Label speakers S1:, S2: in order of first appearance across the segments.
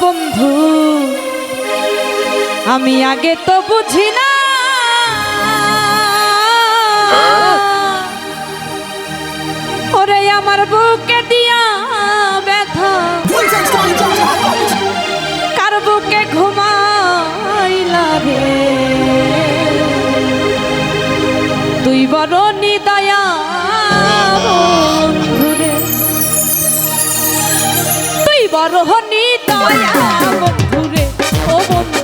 S1: বন্ধু আমি আগে তো বুঝি না। হ্যাঁ। ওরে আমার বুকে দয়া বন্ধুরে ও বন্ধু।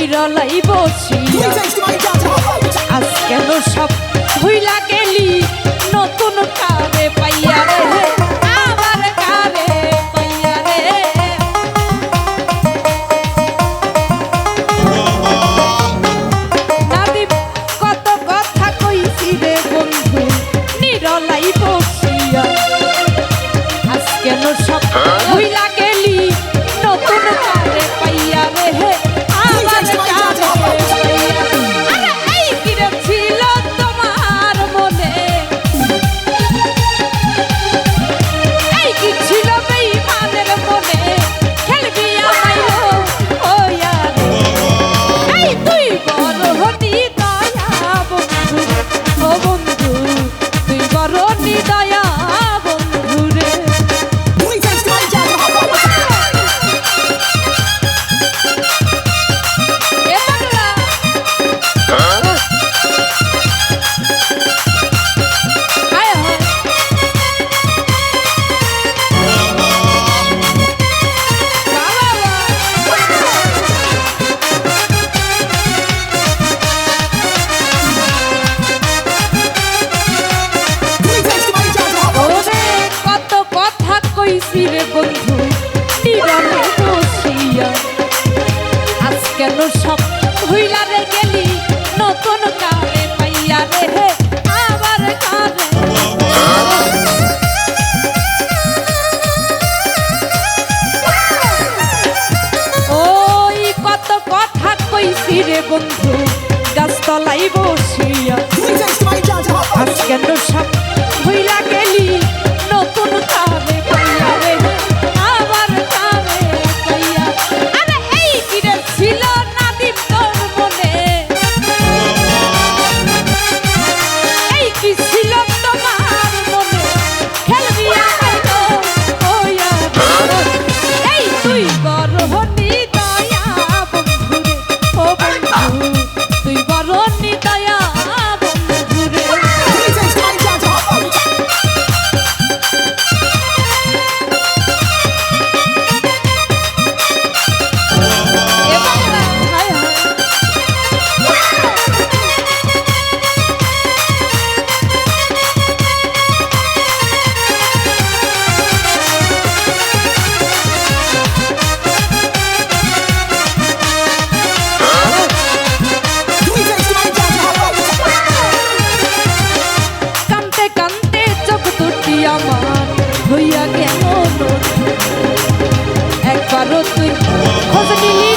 S1: নিরলাই বসি আজ কেন সব ভুইলা গেলি নতুন কারে পাইয়া রে। yeah. বন্ধু গাছতলাই বসিয়া আজকে তো সব causa de mim.